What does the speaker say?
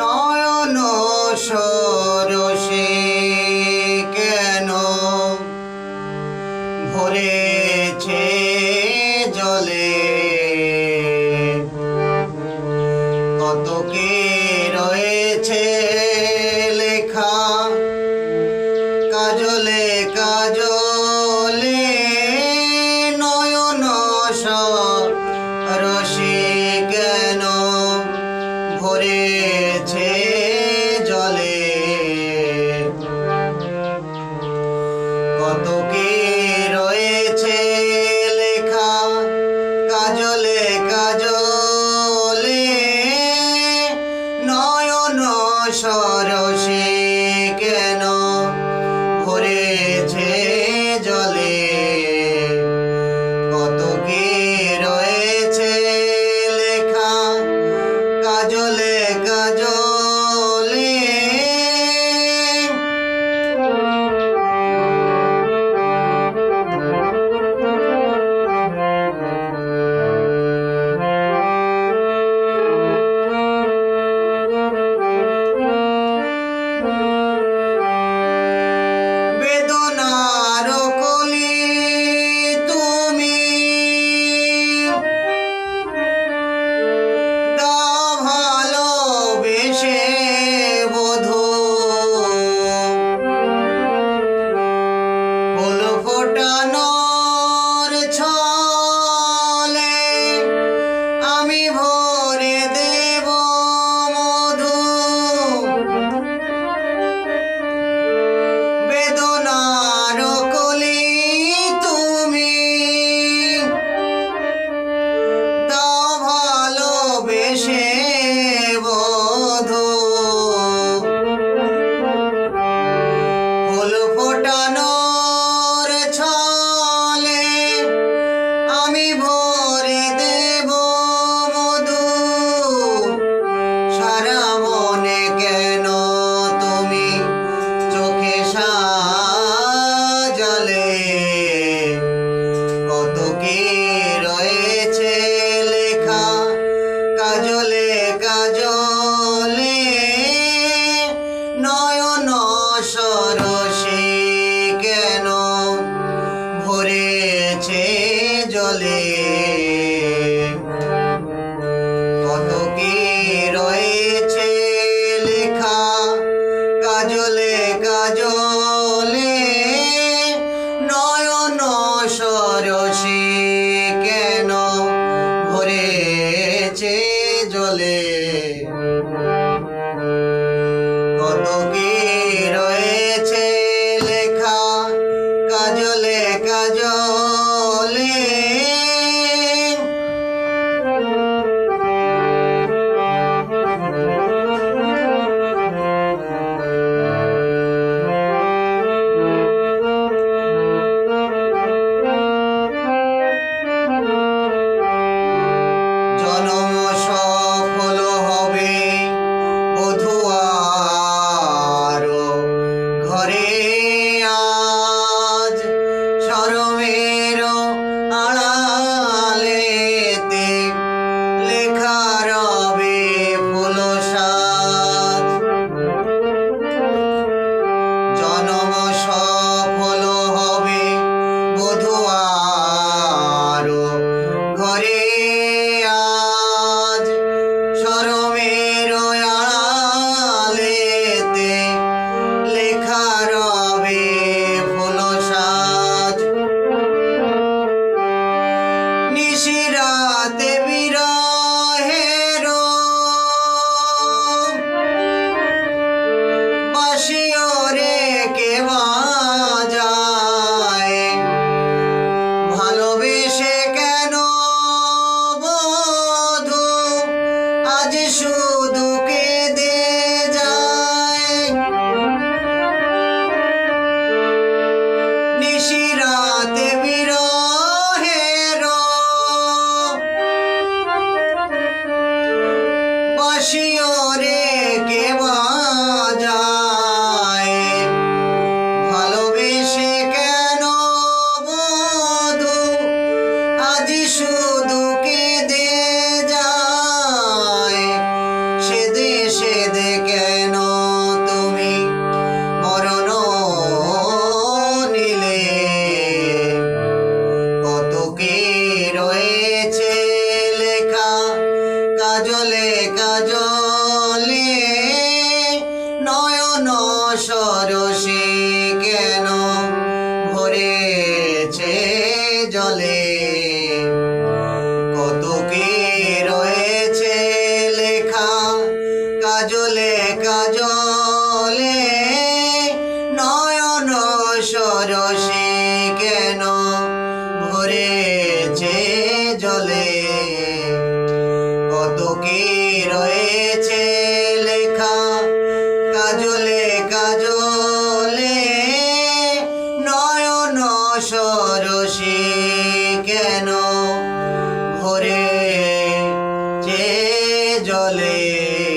নয়ন সরসে কেন? ভরেছে জলে। কতকে রয়েছে লেখা? কাজলে কাজল chorou. Congratulations. নেচে জলে। নিশিরা দেবীরা রয়েছে জলে। কত কি রয়েছে লেখা কাজলে কাজলে। নয়ন সরসে চলে